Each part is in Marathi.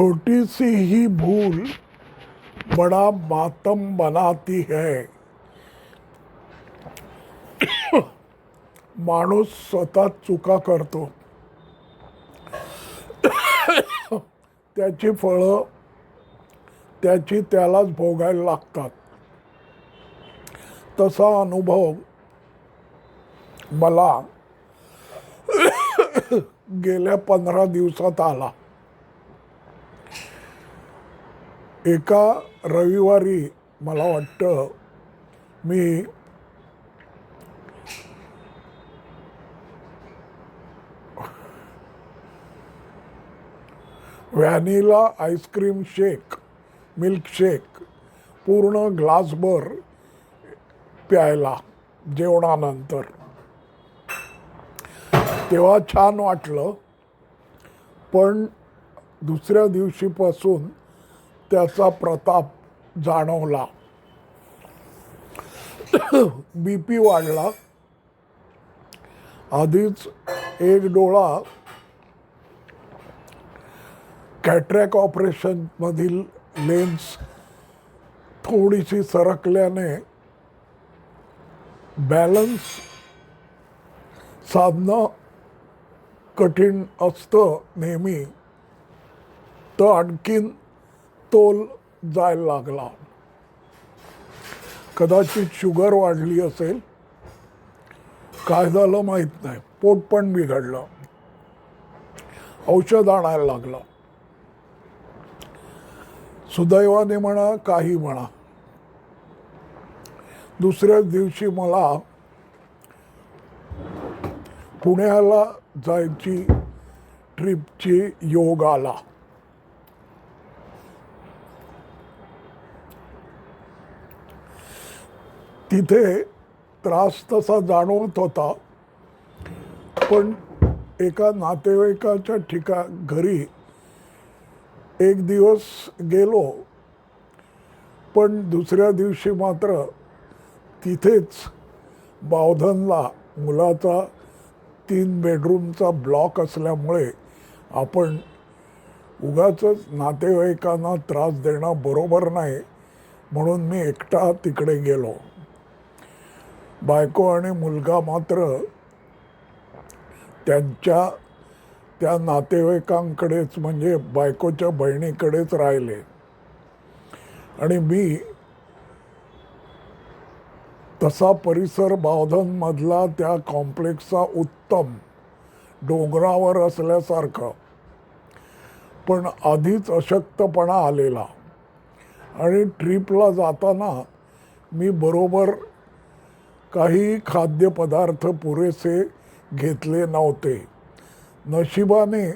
छोटी सी ही भूल बड़ा मातम बनाती है। माणूस स्वतः चुका करतो। त्याची फळं त्याची त्यालाच भोगायला लागतात। तसा अनुभव मला गेल्या पंधरा दिवसात आला। एका रविवारी मला वाटतं मी vanilla ice cream shake milkshake पूर्ण ग्लासभर प्यायला जेवणानंतर. तेव्हा छान वाटलं पण दुसऱ्या दिवशीपासून त्याचा प्रताप जाणवला. बी पी वाढला. आधीच एक डोळा कॅट्रॅक ऑपरेशनमधील लेन्स थोडीशी सरकल्याने बॅलन्स साधणं कठीण असतं नेहमी. तर आणखीन तोल जायला लागला. कदाचित शुगर वाढली असेल. काय झालं माहीत नाही. पोट पण बिघडलं. औषध आणायला लागलं. सुदैवाने म्हणा काही म्हणा. दुसऱ्याच दिवशी मला पुण्याला जायची ट्रिपची योग आला. तिथे त्रास तसा जाणवत होता. पण एका नातेवाईकाच्या ठिका घरी एक दिवस गेलो. पण दुसऱ्या दिवशी मात्र तिथेच बावधनला मुलाचा तीन बेडरूमचा ब्लॉक असल्यामुळे आपण उगाच नातेवाईकांना त्रास देणं बरोबर नाही म्हणून मी एकटा तिकडे गेलो. बायको आणि मुलगा मात्र त्यांच्या त्या नातेवाईकांकडेच म्हणजे बायकोच्या बहिणीकडेच राहिले. आणि मी तसा परिसर बावधनमधला त्या कॉम्प्लेक्सचा उत्तम डोंगरावर असल्यासारखं. पण आधीच अशक्तपणा आलेला. आणि ट्रिपला जाताना मी बरोबर काही खाद्यपदार्थ पुरेसे घेतले नव्हते. नशिबाने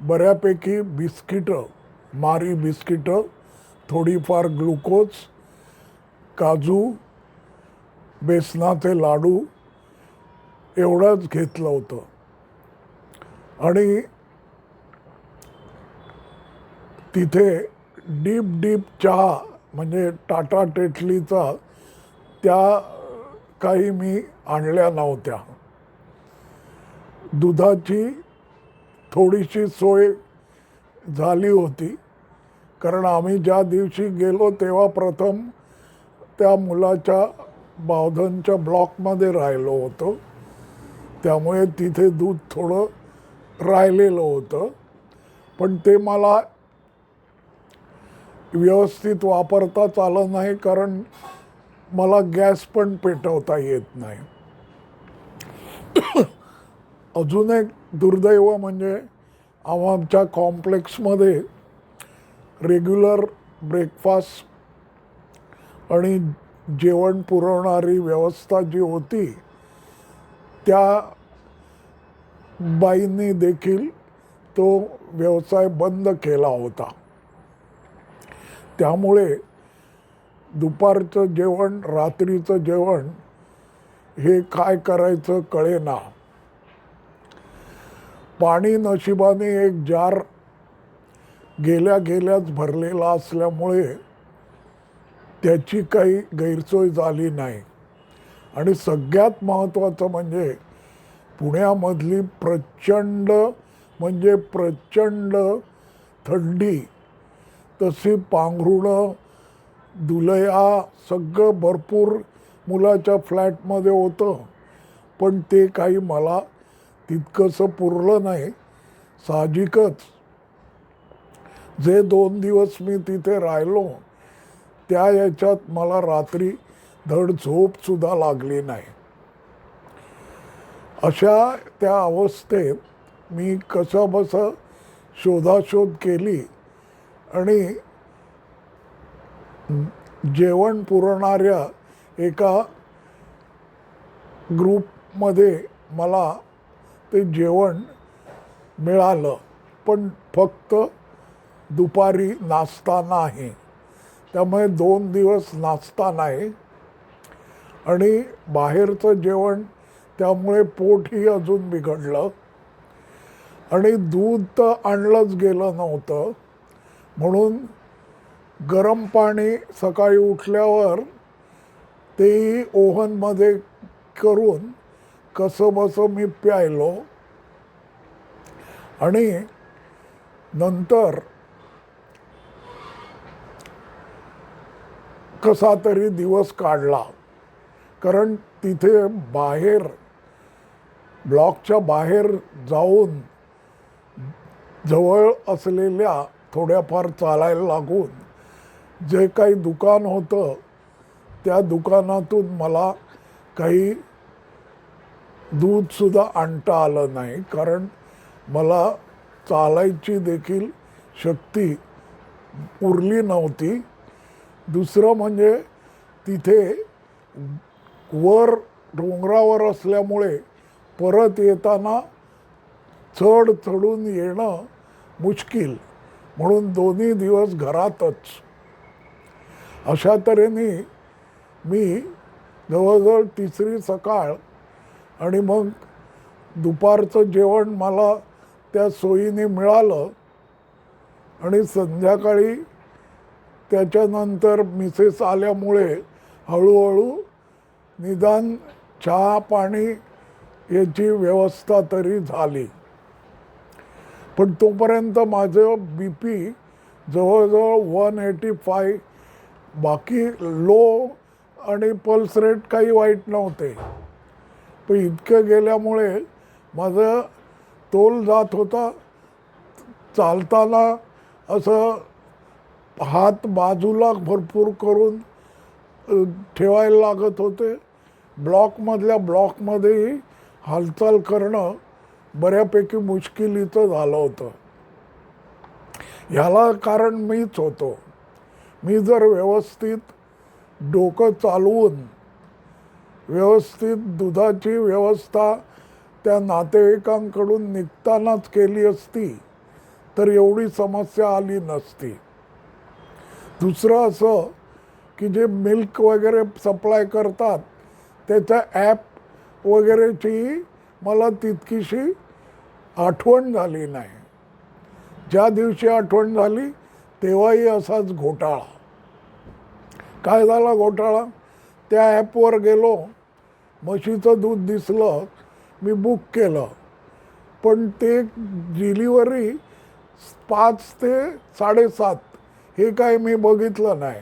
बऱ्यापैकी बिस्किटं मारी बिस्किटं थोडीफार ग्लुकोज काजू बेसनाचे लाडू एवढंच घेतलं होतं. आणि तिथे डीप डीप चहा म्हणजे टाटा टेटलीचा त्या काही मी आणल्या नव्हत्या. दुधाची थोडीशी सोय झाली होती. कारण आम्ही ज्या दिवशी गेलो तेव्हा प्रथम त्या मुलाच्या बावधनच्या ब्लॉकमध्ये राहिलो होतो. त्यामुळे तिथे दूध थोडं राहिलेलं होतं. पण ते मला व्यवस्थित वापरताच आलं नाही कारण मला गॅस पण पेटवता येत नाही. अजून एक दुर्दैव म्हणजे आमच्या कॉम्प्लेक्समध्ये रेग्युलर ब्रेकफास्ट आणि जेवण पुरवणारी व्यवस्था जी होती त्या बाईंनी देखील तो व्यवसाय बंद केला होता. त्यामुळे दुपारचं जेवण रात्रीचं जेवण हे काय करायचं कळेना. पाणी नशिबाने एक जार गेल्या गेल्याच भरलेला असल्यामुळे त्याची काही गैरसोय झाली नाही. आणि सगळ्यात महत्त्वाचं म्हणजे पुण्यामधली प्रचंड म्हणजे प्रचंड थंडी तशी पांघरुणं दुलया सगळं भरपूर मुलाच्या फ्लॅटमध्ये होतं. पण ते काही मला तितकंसं पुरलं नाही. साहजिकच. जे दोन दिवस मी तिथे राहिलो त्या याच्यात मला रात्री धड झोपसुद्धा लागली नाही. अशा त्या अवस्थेत मी कसंबसं शोधाशोध केली आणि जेवण पुरवणाऱ्या एका ग्रुपमध्ये मला ते जेवण मिळालं पण फक्त दुपारी नाश्ता नाही. त्यामुळे दोन दिवस नाश्ता नाही. आणि बाहेरचं जेवण त्यामुळे पोटही अजून बिघडलं. आणि दूध तर आणलंच गेलं नव्हतं. म्हणून गरम पाणी सकाळी उठल्यावर तेही ओव्हनमध्ये करून कसंबसं मी प्यायलो. आणि नंतर कसा तरी दिवस काढला. कारण तिथे बाहेर ब्लॉकच्या बाहेर जाऊन जवळ असलेल्या थोड्याफार चालायला लागून जे काही दुकान होतं त्या दुकानातून मला काही दूधसुद्धा आणता आलं नाही. कारण मला चालायची देखील शक्ती उरली नव्हती. दुसरं म्हणजे तिथे वर डोंगरावर असल्यामुळे परत येताना चढ चढून येणं मुश्किल. म्हणून दोन्ही दिवस घरातच. अशा तऱ्हेने मी जवळजवळ तिसरी सकाळ आणि मग दुपारचं जेवण मला त्या सोयीने मिळालं. आणि संध्याकाळी त्याच्यानंतर मिसेस आल्यामुळे हळूहळू निदान चहा पाणी याची व्यवस्था तरी झाली. पण तोपर्यंत माझं बी पी जवळजवळ वन एटी फाय बाकी लो आणि पल्स रेट काही वाईट नव्हते. पण इतकं गेल्यामुळे माझं तोल जात होता. चालताना असं हात बाजूला भरपूर करून ठेवायला लागत होते. ब्लॉकमधल्या ब्लॉकमध्येही हालचाल करणं बऱ्यापैकी मुश्किलीचं झालं होतं. ह्याला कारण मीच होतो. मी जर व्यवस्थित डोकं चालवून व्यवस्थित दुधाची व्यवस्था त्या नातेवाईकांकडून निघतानाच केली असती तर एवढी समस्या आली नसती. दुसरं असं की जे मिल्क वगैरे सप्लाय करतात त्याच्या ॲप वगैरेची मला तितकीशी आठवण झाली नाही. ज्या दिवशी आठवण झाली तेव्हाही असाच घोटाळा. काय झाला घोटाळा? त्या ॲपवर गेलो. म्हशीचं दूध दिसलं. मी बुक केलं. पण ते डिलिव्हरी पाच ते साडेसात हे काय मी बघितलं नाही.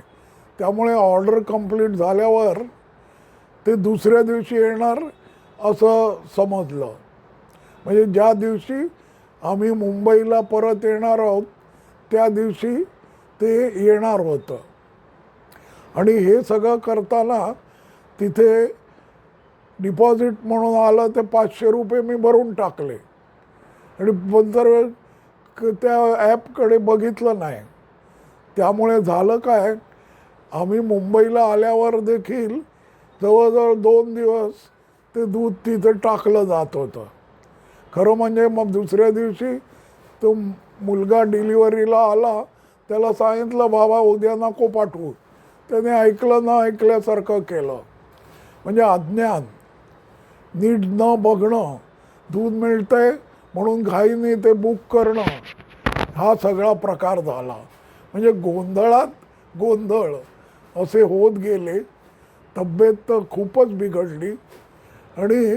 त्यामुळे ऑर्डर कंप्लीट झाल्यावर ते दुसऱ्या दिवशी येणार असं समजलं. म्हणजे ज्या दिवशी आम्ही मुंबईला परत येणार आहोत त्या दिवशी ते येणार होतं. आणि हे सगळं करताना तिथे डिपॉझिट म्हणून आलं ते पाचशे रुपये मी भरून टाकले. आणि नंतर क- त्या ॲपकडे बघितलं नाही. त्यामुळे झालं काय आम्ही मुंबईला आल्यावर देखील जवळजवळ दोन दिवस ते दूध तिथे टाकलं जात होतं. खरं म्हणजे मग दुसऱ्या दिवशी तो मुलगा डिलिव्हरीला आला त्याला सांगितलं बाबा उद्या नको पाठवू. त्याने ऐकलं न ऐकल्यासारखं केलं. म्हणजे अज्ञान. नीट न बघणं दूध मिळतंय म्हणून घाईने ते बुक करणं हा सगळा प्रकार झाला. म्हणजे गोंधळात गोंधळ. असे होत गेले. तब्येत तर खूपच बिघडली. आणि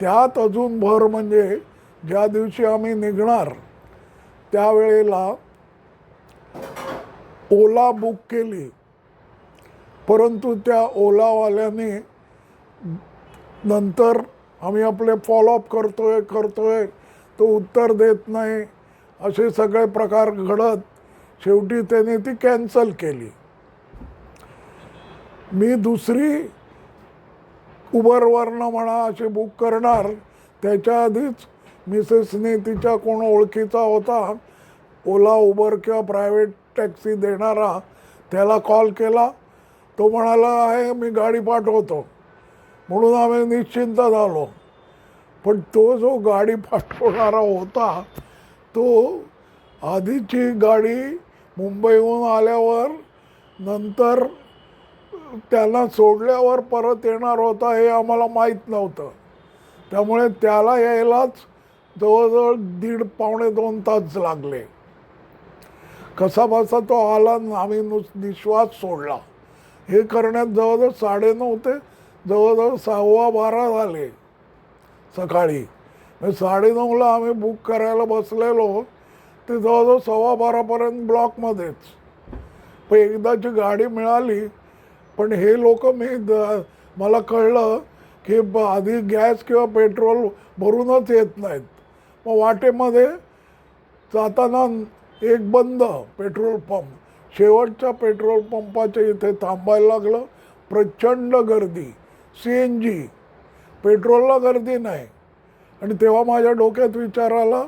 त्यात अजून भर म्हणजे ज्या दिवशी आम्ही निघणार त्यावेळेला ओला बुक केली. परंतु त्या ओलावाल्याने नंतर आम्ही आपले फॉलोअप करतो आहे करतो आहे तो उत्तर देत नाही. असे सगळे प्रकार घडत. शेवटी त्याने ती कॅन्सल केली. मी दुसरी उबरवरनं म्हणा असे बुक करणार त्याच्या आधीच मिसेसने तिच्या कोण ओळखीचा होता? ओला उबर किंवा प्रायव्हेट टॅक्सी देणारा. त्याला कॉल केला. तो म्हणाला आहे मी गाडी पाठवतो. म्हणून आम्ही निश्चिंत झालो. पण तो जो गाडी पाठवणारा होता तो आधीची गाडी मुंबईहून आल्यावर नंतर त्यांना सोडल्यावर परत येणार होता हे आम्हाला माहीत नव्हतं. त्यामुळे त्याला यायलाच जवळजवळ दीड पावणे दोन तास लागले. कसा बसा तो आला आम्ही नुस निश्वास सोडला. हे करण्यात जवळजवळ साडे नऊ ते जवळजवळ सहावा बारा झाले सकाळी. साडे साडेनऊला आम्ही बुक करायला बसलेलो. ते जवळजवळ सव्वा बारापर्यंत ब्लॉकमध्येच पण एकदाची गाडी मिळाली. पण हे लोक मी द- मला कळलं की आधी गॅस किंवा पेट्रोल भरूनच येत नाहीत. मग वाटेमध्ये जाताना एक बंद पेट्रोल पंप. शेवटच्या पेट्रोल पंपाच्या इथे थांबायला लागलं. प्रचंड गर्दी. सी एन जी पेट्रोलला गर्दी नाही. आणि तेव्हा माझ्या डोक्यात विचार आला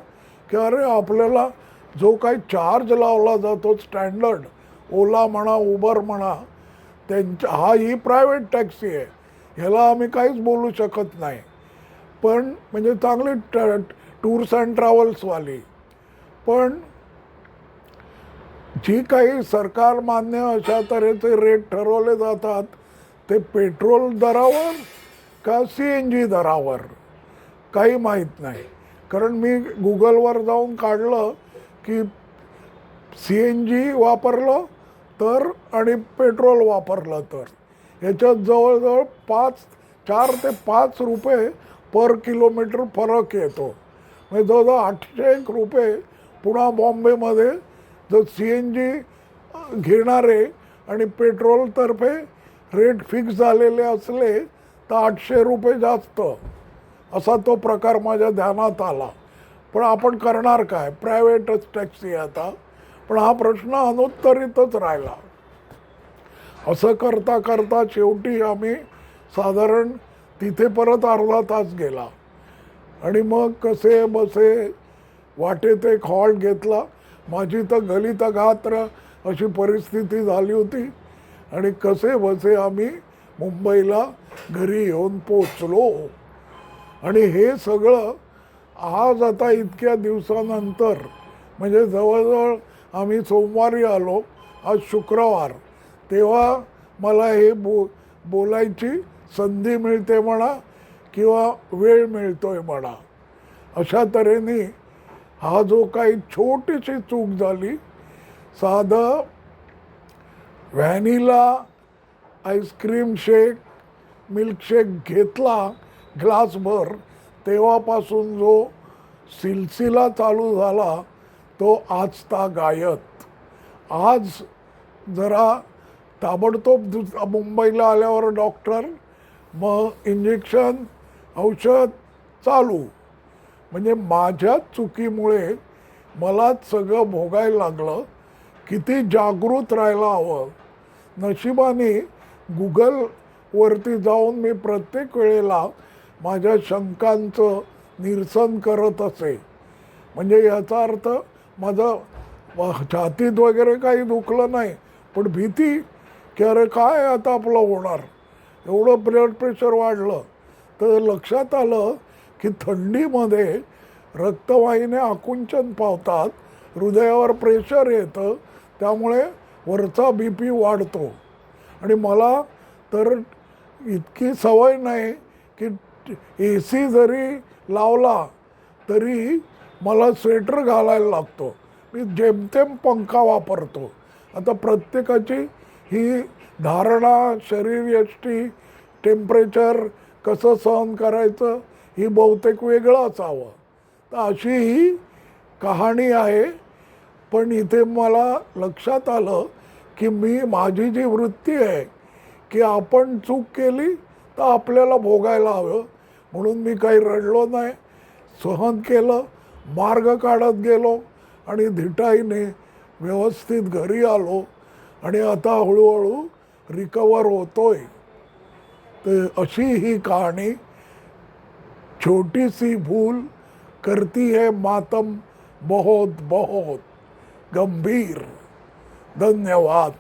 की अरे आपल्याला जो काही चार्ज लावला जातो स्टँडर्ड ओला म्हणा उबर म्हणा त्यांच्या हा ही प्रायव्हेट टॅक्सी आहे. ह्याला आम्ही काहीच बोलू शकत नाही. पण म्हणजे चांगली ट टूर्स अँड ट्रॅव्हल्सवाली. पण जी काही सरकार मान्य अशा तऱ्हेचे रेट ठरवले जातात ते पेट्रोल दरावर का सी एन जी दरावर? काही माहीत नाही. कारण मी गुगलवर जाऊन काढलं की सी एन जी वापरलं तर आणि पेट्रोल वापरलं तर. याच्यात जवळजवळ पाच चार ते पाच रुपये पर किलोमीटर फरक येतो. म्हणजे जवळजवळ आठशे एक रुपये पुन्हा बॉम्बेमध्ये जर सी एन जी घेणारे आणि पेट्रोलतर्फे रेट फिक्स झालेले असले तर आठशे रुपये जास्त. असा तो प्रकार माझ्या ध्यानात आला. पण आपण करणार काय? प्रायव्हेटच टॅक्सी आता. पण हा प्रश्न अनुत्तरितच राहिला. असं करता करता शेवटी आम्ही साधारण तिथे परत अर्धा तास गेला. आणि मग कसे बसे वाटेत एक हॉल घेतला. माझी तर गलित गात्र अशी परिस्थिती झाली होती. आणि कसे बसे आम्ही मुंबईला घरी येऊन पोचलो. आणि हे सगळं आज आता इतक्या दिवसानंतर म्हणजे जवळजवळ आम्ही सोमवारी आलो आज शुक्रवार तेव्हा मला हे बो बोलायची संधी मिळते म्हणा किंवा वेळ मिळतोय म्हणा. अशा तऱ्हेने हा जो काही छोटीशी चूक झाली साधं व्हॅनिला आईस्क्रीम शेक मिल्कशेक घेतला ग्लासभर तेव्हापासून जो सिलसिला चालू झाला तो आजता गायत. आज जरा ताबडतोब दुस मुंबईला आल्यावर डॉक्टर मग इंजेक्शन औषध चालू. म्हणजे माझ्या चुकीमुळे मलाच सगळं भोगायला लागलं. किती जागृत राहायला हवं. नशिबाने गुगलवरती जाऊन मी प्रत्येक वेळेला माझ्या शंकांचं निरसन करत असे. म्हणजे याचा अर्थ माझं छातीत वगैरे काही दुखलं नाही. पण भीती की अरे काय आता आपलं होणार? एवढं ब्लड प्रेशर वाढलं. तर लक्षात आलं की थंडीमध्ये रक्तवाहिन्या आकुंचन पावतात हृदयावर प्रेशर येतं त्यामुळे वरचा बी पी वाढतो. आणि मला तर इतकी सवय नाही की ए सी जरी लावला तरी मला स्वेटर घालायला लागतो. मी जेमतेम पंखा वापरतो. आता प्रत्येकाची ही धारणा शरीरयष्टी टेम्परेचर कसं सहन करायचं ही बहुतेक वेगळं असावं तर अशी ही कहाणी आहे. पण इथे मला लक्षात आलं की मी माझी जी वृत्ती आहे की आपण चूक केली तर आपल्याला भोगायला हवं. म्हणून मी काही रडलो नाही सहन केलं मार्ग काढत गेलो आणि धिटाईने व्यवस्थित घरी आलो आणि आता हळूहळू रिकवर होतोय. तर अशी ही कहानी छोटी सी भूल करती है मातम बहुत बहुत गंभीर। धन्यवाद।